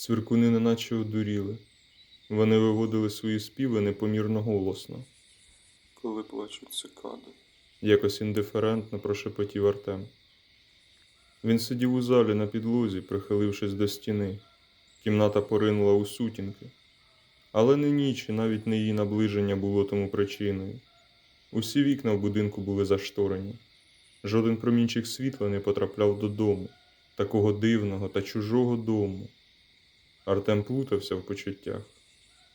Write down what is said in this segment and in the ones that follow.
Цвіркуни неначе одуріли. Вони виводили свої співи непомірно голосно. Коли плачуть цикади, якось індиферентно прошепотів Артем. Він сидів у залі на підлозі, прихилившись до стіни. Кімната поринула у сутінки. Але не ніч і навіть не її наближення було тому причиною. Усі вікна в будинку були зашторені. Жоден промінчик світла не потрапляв додому, такого дивного та чужого дому. Артем плутався в почуттях.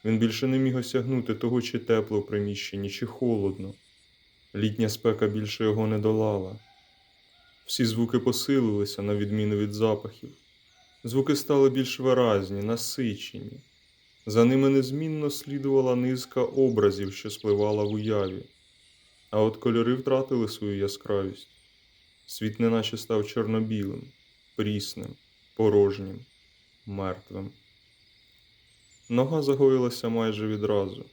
Він більше не міг осягнути того, чи тепло в приміщенні, чи холодно. Літня спека більше його не долала. Всі звуки посилилися, на відміну від запахів. Звуки стали більш виразні, насичені. За ними незмінно слідувала низка образів, що спливала в уяві. А от кольори втратили свою яскравість. Світ неначе став чорно-білим, прісним, порожнім, мертвим. Нога загоїлася майже відразу.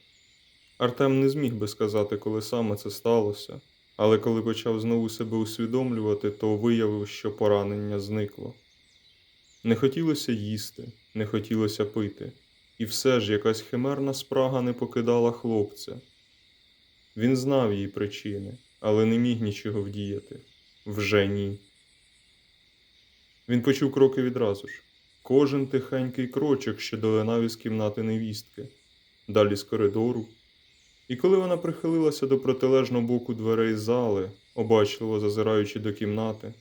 Артем не зміг би сказати, коли саме це сталося, але коли почав знову себе усвідомлювати, то виявив, що поранення зникло. Не хотілося їсти, не хотілося пити, і все ж якась химерна спрага не покидала хлопця. Він знав її причини, але не міг нічого вдіяти. Вже ні. Він почув кроки відразу ж. Кожен тихенький крочок, що долинав із кімнати невістки, далі з коридору. І коли вона прихилилася до протилежного боку дверей зали, обачливо зазираючи до кімнати,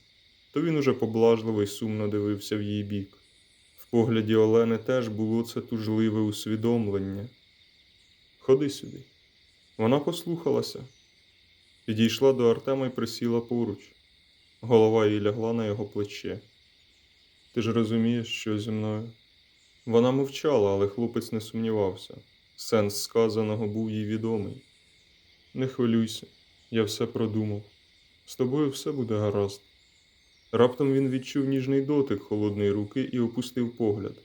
то він уже поблажливо й сумно дивився в її бік. В погляді Олени теж було це тужливе усвідомлення. Ходи сюди. Вона послухалася, підійшла до Артема і присіла поруч. Голова її лягла на його плече. Ти ж розумієш, що зі мною? Вона мовчала, але хлопець не сумнівався. Сенс сказаного був їй відомий. Не хвилюйся, я все продумав. З тобою все буде гаразд. Раптом він відчув ніжний дотик холодної руки і опустив погляд.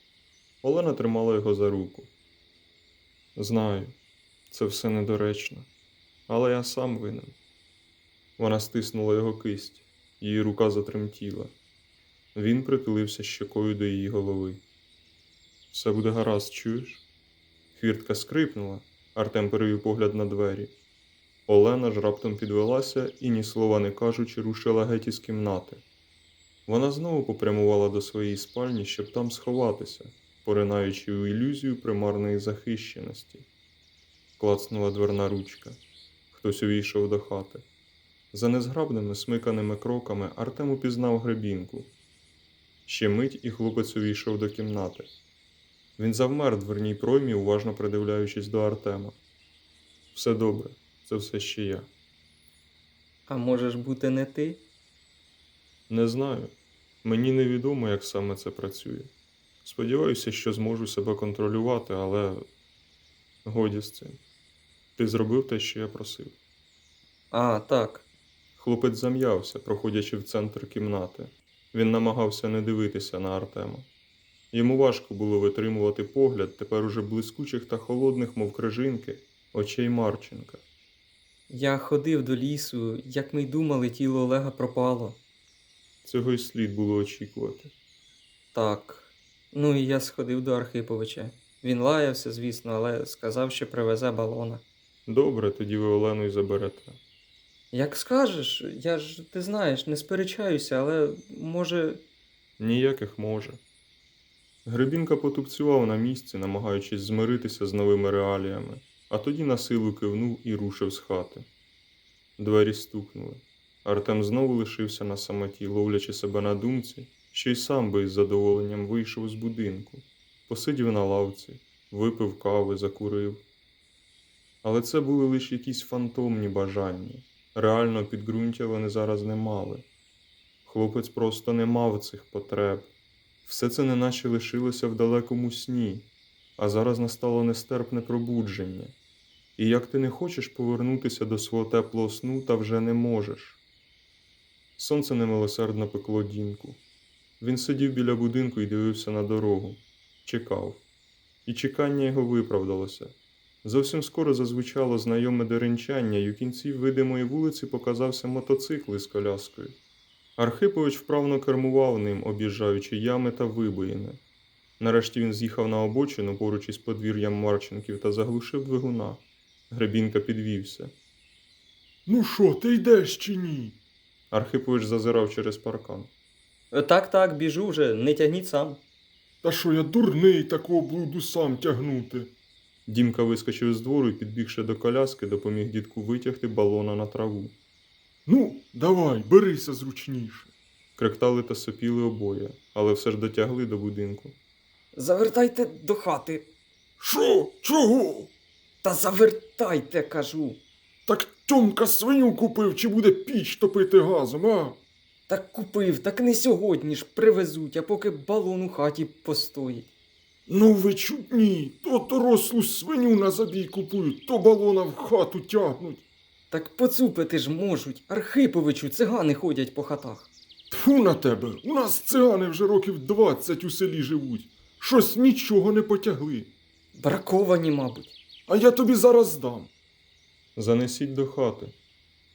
Олена тримала його за руку. Знаю, це все недоречно, але я сам винен. Вона стиснула його кисть, її рука затремтіла. Він притулився щекою до її голови. Все буде гаразд, чуєш? Хвіртка скрипнула, Артем перевів погляд на двері. Олена ж раптом підвелася і, ні слова не кажучи, рушила геть із кімнати. Вона знову попрямувала до своєї спальні, щоб там сховатися, поринаючи у ілюзію примарної захищеності. Клацнула дверна ручка. Хтось увійшов до хати. За незграбними смиканими кроками Артем упізнав гребінку. Ще мить і хлопець увійшов до кімнати. Він завмер в дверній проймі, уважно придивляючись до Артема. Все добре, це все ще я. А можеш бути не ти? Не знаю. Мені невідомо, як саме це працює. Сподіваюся, що зможу себе контролювати, але годі з цим. Ти зробив те, що я просив. А, так. Хлопець зам'явся, проходячи в центр кімнати. Він намагався не дивитися на Артема. Йому важко було витримувати погляд, тепер уже блискучих та холодних, мов крижинки, очей Марченка. Я ходив до лісу, як ми й думали, тіло Олега пропало. Цього й слід було очікувати. Так. Ну і я сходив до Архиповича. Він лаявся, звісно, але сказав, що привезе балона. Добре, тоді ви Олену й заберете. Як скажеш, я ж ти знаєш, не сперечаюся, але може. Ніяких може. Гребінка потупцював на місці, намагаючись змиритися з новими реаліями, а тоді на силу кивнув і рушив з хати. Двері стукнули. Артем знову лишився на самоті, ловлячи себе на думці, що й сам би із задоволенням вийшов з будинку, посидів на лавці, випив кави, закурив. Але це були лише якісь фантомні бажання. Реального підґрунтя вони зараз не мали. Хлопець просто не мав цих потреб. Все це неначе лишилося в далекому сні, а зараз настало нестерпне пробудження. І як ти не хочеш повернутися до свого теплого сну, та вже не можеш. Сонце немилосердно пекло дінку. Він сидів біля будинку і дивився на дорогу, чекав. І чекання його виправдалося. Зовсім скоро зазвучало знайоме деренчання, і у кінці видимої вулиці показався мотоцикл із коляскою. Архипович вправно кермував ним, об'їжджаючи ями та вибоїни. Нарешті він з'їхав на обочину поруч із подвір'ям Марченків та заглушив двигуна. Гребінка підвівся. Ну що, ти йдеш чи ні? Архипович зазирав через паркан. «Е, Так, так, біжу вже, не тягніть сам. Та що я дурний такого блуду сам тягнути? Дімка вискочив з двору і, підбігши до коляски, допоміг дідку витягти балона на траву. Ну, давай, берися зручніше. Кректали та сопіли обоє, але все ж дотягли до будинку. Завертайте до хати. Що? Чого? Та завертайте, кажу. Так Тьомка свиню купив, чи буде піч топити газом, а? Так купив, так не сьогодні ж привезуть, а поки балон у хаті постоїть. Ну ви чудні, то дорослу свиню на забій купують, то балона в хату тягнуть. Так поцупити ж можуть. Архиповичу, цигани ходять по хатах. Тфу на тебе, у нас цигани вже років двадцять у селі живуть. Щось нічого не потягли. Браковані, мабуть. А я тобі зараз дам. Занесіть до хати.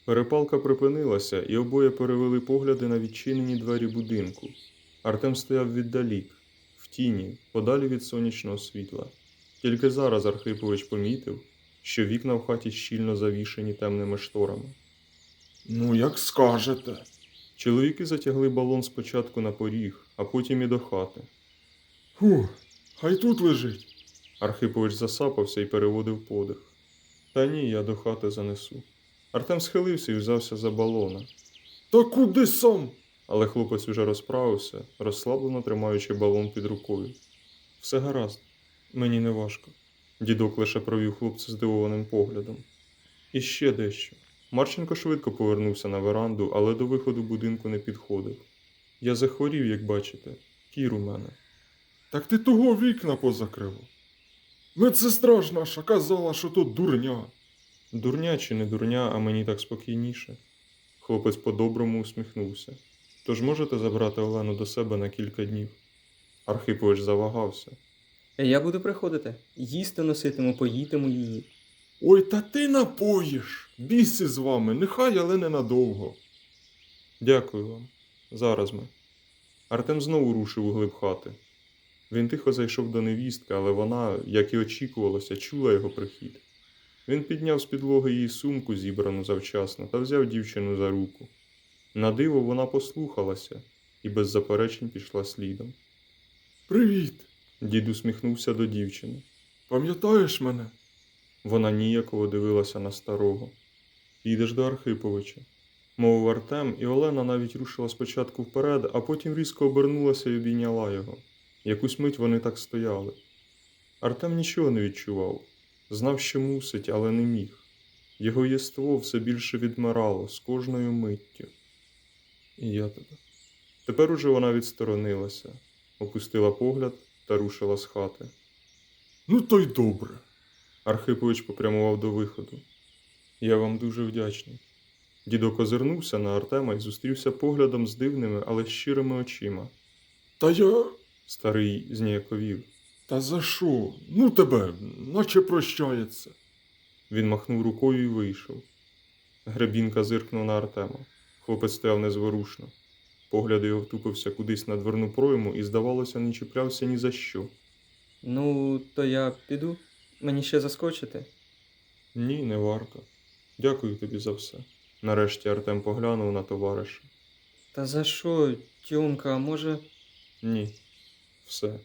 Перепалка припинилася, і обоє перевели погляди на відчинені двері будинку. Артем стояв віддалік, тіні, подалі від сонячного світла. Тільки зараз Архипович помітив, що вікна в хаті щільно завішені темними шторами. Ну, як скажете. Чоловіки затягли балон спочатку на поріг, а потім і до хати. Фух, хай тут лежить. Архипович засапався і переводив подих. Та ні, я до хати занесу. Артем схилився і взявся за балона. Та куди сам? Але хлопець уже розправився, розслаблено тримаючи балон під рукою. Все гаразд, мені не важко. Дідок лише провів хлопця здивованим поглядом. І ще дещо. Марченко швидко повернувся на веранду, але до виходу будинку не підходив. Я захворів, як бачите, кір у мене. Так ти того вікна позакрив. Медсестра ж наша казала, що то дурня. Дурня чи не дурня, а мені так спокійніше. Хлопець по-доброму усміхнувся. Тож можете забрати Олену до себе на кілька днів. Архипович завагався. Е, Я буду приходити. Їсти носитиму, поїтиму її. Ой, та ти напоїш. Бійся з вами, нехай, але ненадовго. Дякую вам. Зараз ми. Артем знову рушив у глиб хати. Він тихо зайшов до невістки, але вона, як і очікувалося, чула його прихід. Він підняв з підлоги її сумку, зібрану завчасно, та взяв дівчину за руку. На диво вона послухалася і без заперечень пішла слідом. Привіт. Дід усміхнувся до дівчини. Пам'ятаєш мене? Вона ніяково дивилася на старого. Їдеш до Архиповича, мовив Артем, і Олена навіть рушила спочатку вперед, а потім різко обернулася і обійняла його. Якусь мить вони так стояли. Артем нічого не відчував, знав, що мусить, але не міг. Його єство все більше відмирало з кожною миттю. І я тебе. Тепер уже вона відсторонилася, опустила погляд та рушила з хати. Ну то й добре. Архипович попрямував до виходу. Я вам дуже вдячний. Дідок озирнувся на Артема і зустрівся поглядом з дивними, але щирими очима. Та я. Старий зніяковів. Та за що? Ну тебе, наче прощається. Він махнув рукою і вийшов. Гребінка зиркнув на Артема. Хлопець стояв незворушно. Погляд його втупився кудись на дверну пройму і, здавалося, не чіплявся ні за що. Ну, то я піду. Мені ще заскочити. Ні, не варто. Дякую тобі за все. Нарешті Артем поглянув на товариша. Та за що, Тьомка, може. Ні. Все.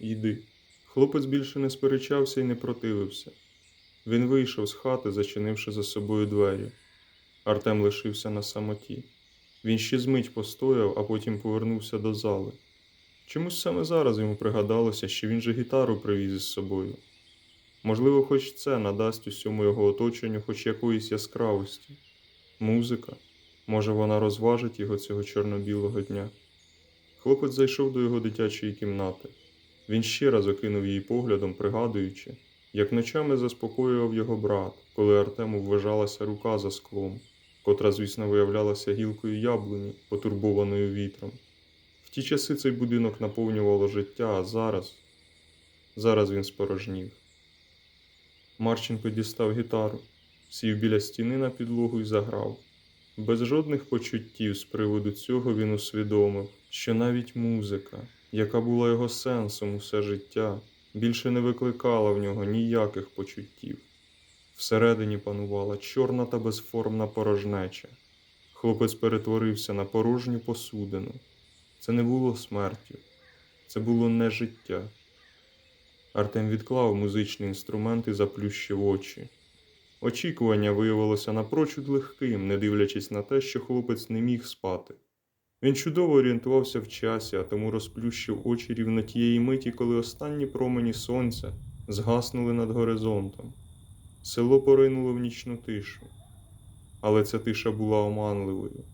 Йди. Хлопець більше не сперечався і не противився. Він вийшов з хати, зачинивши за собою двері. Артем лишився на самоті. Він ще змить постояв, а потім повернувся до зали. Чомусь саме зараз йому пригадалося, що він же гітару привіз із собою. Можливо, хоч це надасть усьому його оточенню хоч якоїсь яскравості. Музика. Може, вона розважить його цього чорно-білого дня. Хлопець зайшов до його дитячої кімнати. Він ще раз окинув її поглядом, пригадуючи, як ночами заспокоював його брат, коли Артему вважалася рука за склом, котра, звісно, виявлялася гілкою яблуні, потурбованою вітром. В ті часи цей будинок наповнювало життя, а зараз. Зараз він спорожнів. Марченко дістав гітару, сів біля стіни на підлогу і заграв. Без жодних почуттів з приводу цього він усвідомив, що навіть музика, яка була його сенсом усе життя, більше не викликала в нього ніяких почуттів. Всередині панувала чорна та безформна порожнеча. Хлопець перетворився на порожню посудину. Це не було смертю, це було не життя. Артем відклав музичний інструмент і заплющив очі. Очікування виявилося напрочуд легким, не дивлячись на те, що хлопець не міг спати. Він чудово орієнтувався в часі, а тому розплющив очі рівно тієї миті, коли останні промені сонця згаснули над горизонтом. Село поринуло в нічну тишу, але ця тиша була оманливою.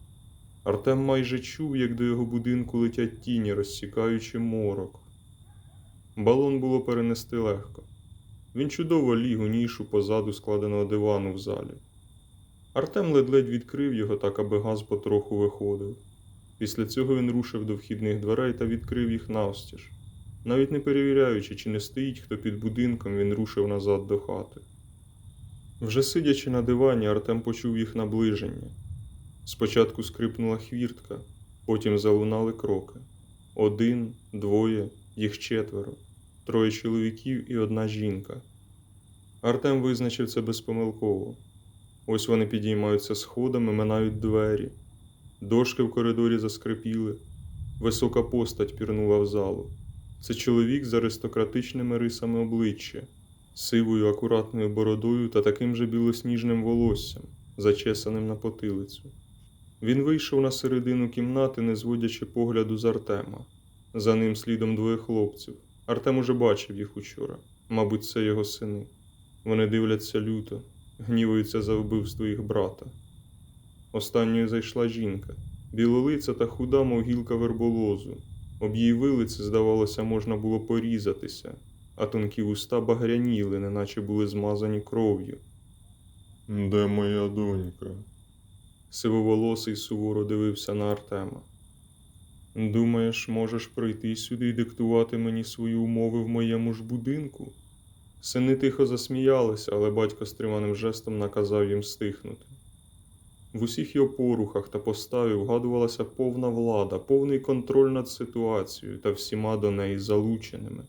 Артем майже чув, як до його будинку летять тіні, розсікаючи морок. Балон було перенести легко. Він чудово ліг у нішу позаду складеного дивану в залі. Артем ледь-ледь відкрив його так, аби газ потроху виходив. Після цього він рушив до вхідних дверей та відкрив їх навстіж. Навіть не перевіряючи, чи не стоїть хто під будинком, він рушив назад до хати. Вже сидячи на дивані, Артем почув їх наближення. Спочатку скрипнула хвіртка, потім залунали кроки. Один, двоє, їх четверо, троє чоловіків і одна жінка. Артем визначив це безпомилково. Ось вони підіймаються сходами, минають двері. Дошки в коридорі заскрипіли. Висока постать пірнула в залу. Це чоловік з аристократичними рисами обличчя, сивою акуратною бородою та таким же білосніжним волоссям, зачесаним на потилицю. Він вийшов на середину кімнати, не зводячи погляду з Артема. За ним слідом двоє хлопців. Артем уже бачив їх учора. Мабуть, це його сини. Вони дивляться люто, гнівуються за вбивство їх брата. Останньою зайшла жінка, білолиця та худа, мов гілка верболозу. Об її вилиці, здавалося, можна було порізатися, а тонкі уста багряніли, неначе були змазані кров'ю. Де моя донька? Сивоволосий суворо дивився на Артема. Думаєш, можеш прийти сюди і диктувати мені свої умови в моєму ж будинку? Сини тихо засміялися, але батько стриманим жестом наказав їм стихнути. В усіх його порухах та поставі вгадувалася повна влада, повний контроль над ситуацією та всіма до неї залученими.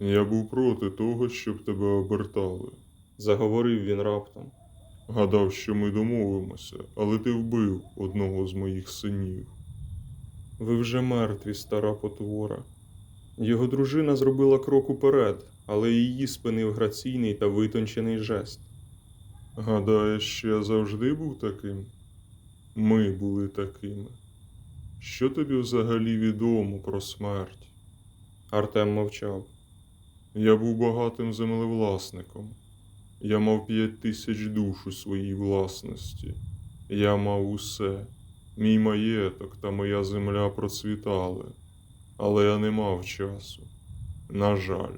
Я був проти того, щоб тебе обертали. Заговорив він раптом. Гадав, що ми домовимося, але ти вбив одного з моїх синів. Ви вже мертві, стара потвора. Його дружина зробила крок уперед, але її спинив граційний та витончений жест. Гадаєш, що я завжди був таким? Ми були такими. Що тобі взагалі відомо про смерть? Артем мовчав. Я був багатим землевласником. Я мав п'ять тисяч душ у своїй власності. Я мав усе. Мій маєток та моя земля процвітали, але я не мав часу. На жаль,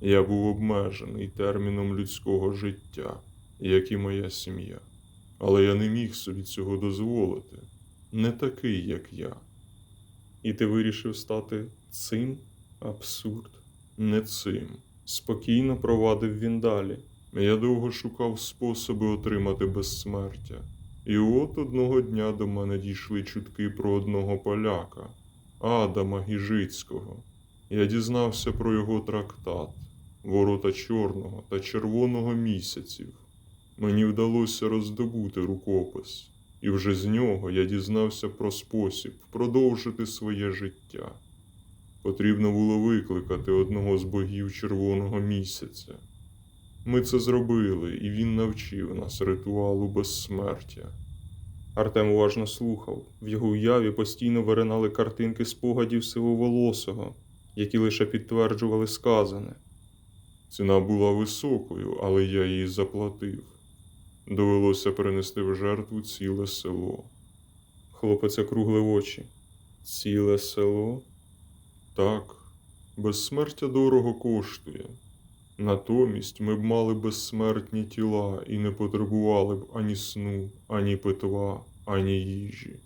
я був обмежений терміном людського життя, як і моя сім'я. Але я не міг собі цього дозволити. Не такий, як я. І ти вирішив стати цим? Абсурд. Не цим. Спокійно провадив він далі. Я довго шукав способи отримати безсмертя. І от одного дня до мене дійшли чутки про одного поляка, Адама Гіжицького. Я дізнався про його трактат, ворота чорного та червоного місяців. Мені вдалося роздобути рукопис, і вже з нього я дізнався про спосіб продовжити своє життя. Потрібно було викликати одного з богів червоного місяця. Ми це зробили, і він навчив нас ритуалу безсмертя. Артем уважно слухав. В його уяві постійно виринали картинки спогадів сивоволосого, які лише підтверджували сказане. Ціна була високою, але я її заплатив. Довелося принести в жертву ціле село. Хлопець округлив очі. Ціле село? Так, безсмертя дорого коштує. Натомість ми б мали безсмертні тіла і не потребували б ані сну, ані питва, ані їжі.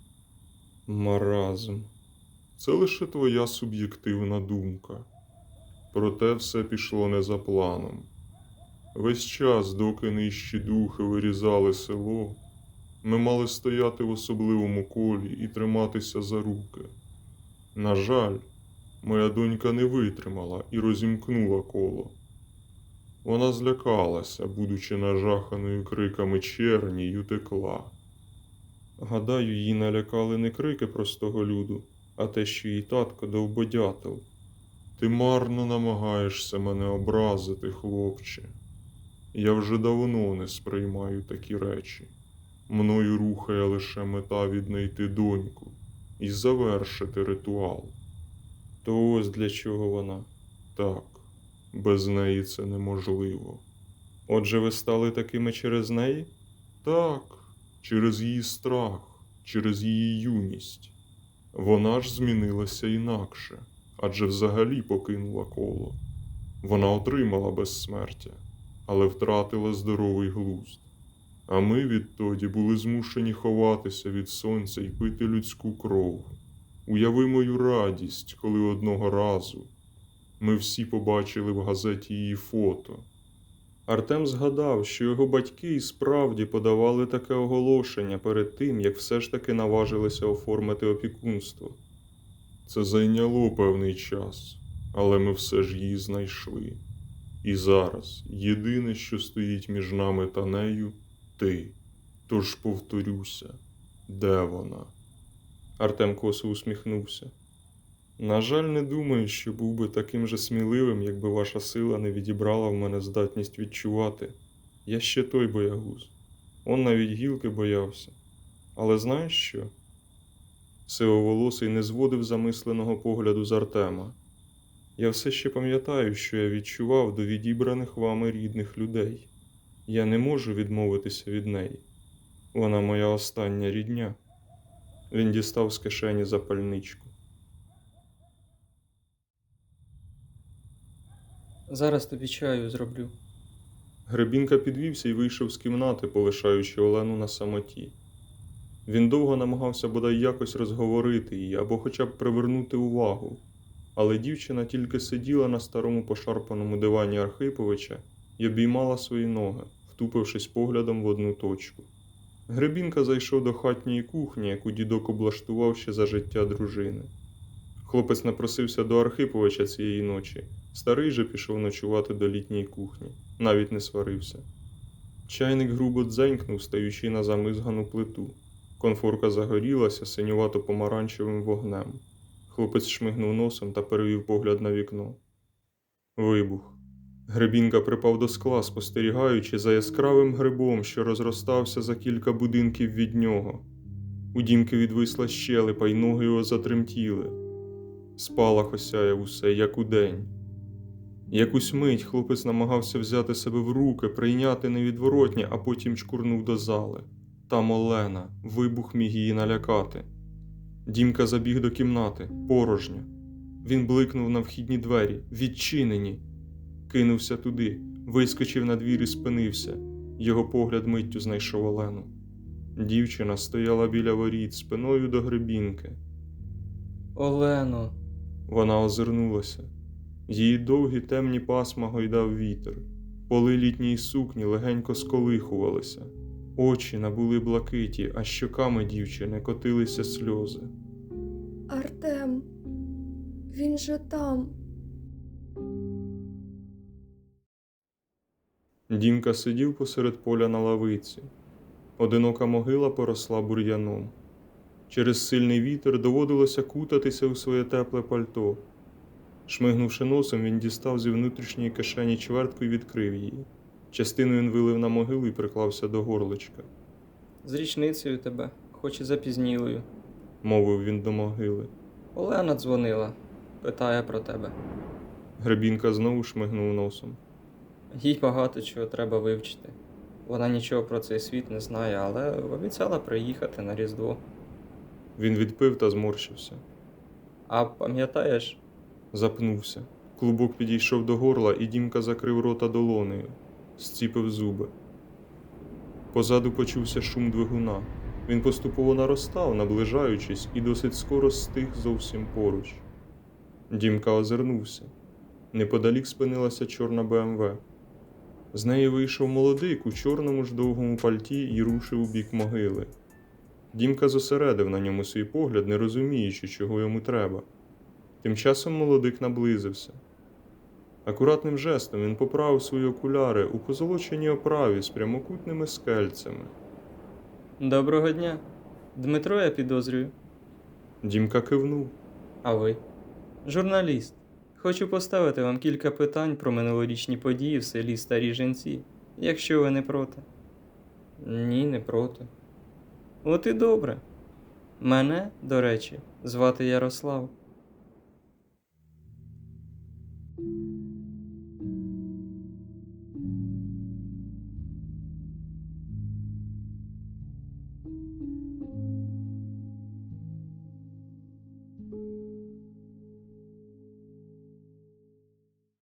Маразм. Це лише твоя суб'єктивна думка. Проте все пішло не за планом. Весь час, доки нижчі духи вирізали село, ми мали стояти в особливому колі і триматися за руки. На жаль, моя донька не витримала і розімкнула коло. Вона злякалася, будучи нажаханою криками черні, й утекла. Гадаю, її налякали не крики простого люду, а те, що її татко довбодятел. Ти марно намагаєшся мене образити, хлопче. Я вже давно не сприймаю такі речі. Мною рухає лише мета віднайти доньку і завершити ритуал. То ось для чого вона. Так, без неї це неможливо. Отже, ви стали такими через неї? Так, через її страх, через її юність. Вона ж змінилася інакше, адже взагалі покинула коло. Вона отримала безсмертя, але втратила здоровий глузд. А ми відтоді були змушені ховатися від сонця і пити людську кров. Уяви мою радість, коли одного разу ми всі побачили в газеті її фото. Артем згадав, що його батьки і справді подавали таке оголошення перед тим, як все ж таки наважилися оформити опікунство. Це зайняло певний час, але ми все ж її знайшли. І зараз єдине, що стоїть між нами та нею, ти. Тож повторюся, де вона? Артем косо усміхнувся. На жаль, не думаю, що був би таким же сміливим, якби ваша сила не відібрала в мене здатність відчувати. Я ще той боягуз. Он навіть гілки боявся. Але знаєш що? Сивоволосий не зводив замисленого погляду з Артема. Я все ще пам'ятаю, що я відчував до відібраних вами рідних людей. Я не можу відмовитися від неї. Вона моя остання рідня. Він дістав з кишені запальничку. Зараз тобі чаю зроблю. Гребінка підвівся і вийшов з кімнати, полишаючи Олену на самоті. Він довго намагався бодай якось розговорити її або хоча б привернути увагу, але дівчина тільки сиділа на старому пошарпаному дивані Архиповича і обіймала свої ноги, втупившись поглядом в одну точку. Гребінка зайшов до хатньої кухні, яку дідок облаштував ще за життя дружини. Хлопець напросився до Архиповича цієї ночі. Старий же пішов ночувати до літньої кухні, навіть не сварився. Чайник грубо дзенькнув, стаючи на замизгану плиту. Конфорка загорілася синювато помаранчевим вогнем. Хлопець шмигнув носом та перевів погляд на вікно. Вибух. Гребінка припав до скла, спостерігаючи за яскравим грибом, що розростався за кілька будинків від нього. У дімки відвисла щелепа, й ноги його затремтіли. Спалах осяяв усе, як удень. Якусь мить хлопець намагався взяти себе в руки, прийняти невідворотнє, а потім чкурнув до зали. Там Олена, вибух міг її налякати. Дімка забіг до кімнати, порожньо. Він бликнув на вхідні двері, відчинені. Кинувся туди, вискочив на двір і спинився. Його погляд миттю знайшов Олену. Дівчина стояла біля воріт спиною до гребінки. Олено, Вона озирнулася. Її довгі темні пасма гойдав вітер. Поли літньої сукні легенько сколихувалися. Очі набули блакиті, а щоками дівчини котилися сльози. Артем, він же там. Дімка сидів посеред поля на лавиці. Одинока могила поросла бур'яном. Через сильний вітер доводилося кутатися у своє тепле пальто. Шмигнувши носом, він дістав зі внутрішньої кишені чвертку і відкрив її. Частину він вилив на могилу і приклався до горличка, з річницею тебе, хоч і запізнілою. мовив він до могили. Олена дзвонила, питає про тебе. Гребінка знову шмигнув носом. Їй багато чого треба вивчити. Вона нічого про цей світ не знає, але обіцяла приїхати на Різдво. Він відпив та зморщився. А пам'ятаєш, Запнувся. Клубок підійшов до горла, і Дімка закрив рота долонею, зціпив зуби. Позаду почувся шум двигуна. Він поступово наростав, наближаючись, і досить скоро стих зовсім поруч. Дімка озирнувся. Неподалік спинилася чорна БМВ. З неї вийшов молодик у чорному ж довгому пальті і рушив у бік могили. Дімка зосередив на ньому свій погляд, не розуміючи, чого йому треба. Тим часом молодик наблизився. Акуратним жестом він поправив свої окуляри у позолоченій оправі з прямокутними скельцями. Доброго дня. Дмитро, я підозрюю. Дімка кивнув. А ви? Журналіст. Хочу поставити вам кілька питань про минулорічні події в селі Старі Женці, якщо ви не проти. Ні, не проти. От і добре. Мене, до речі, звати Ярослав.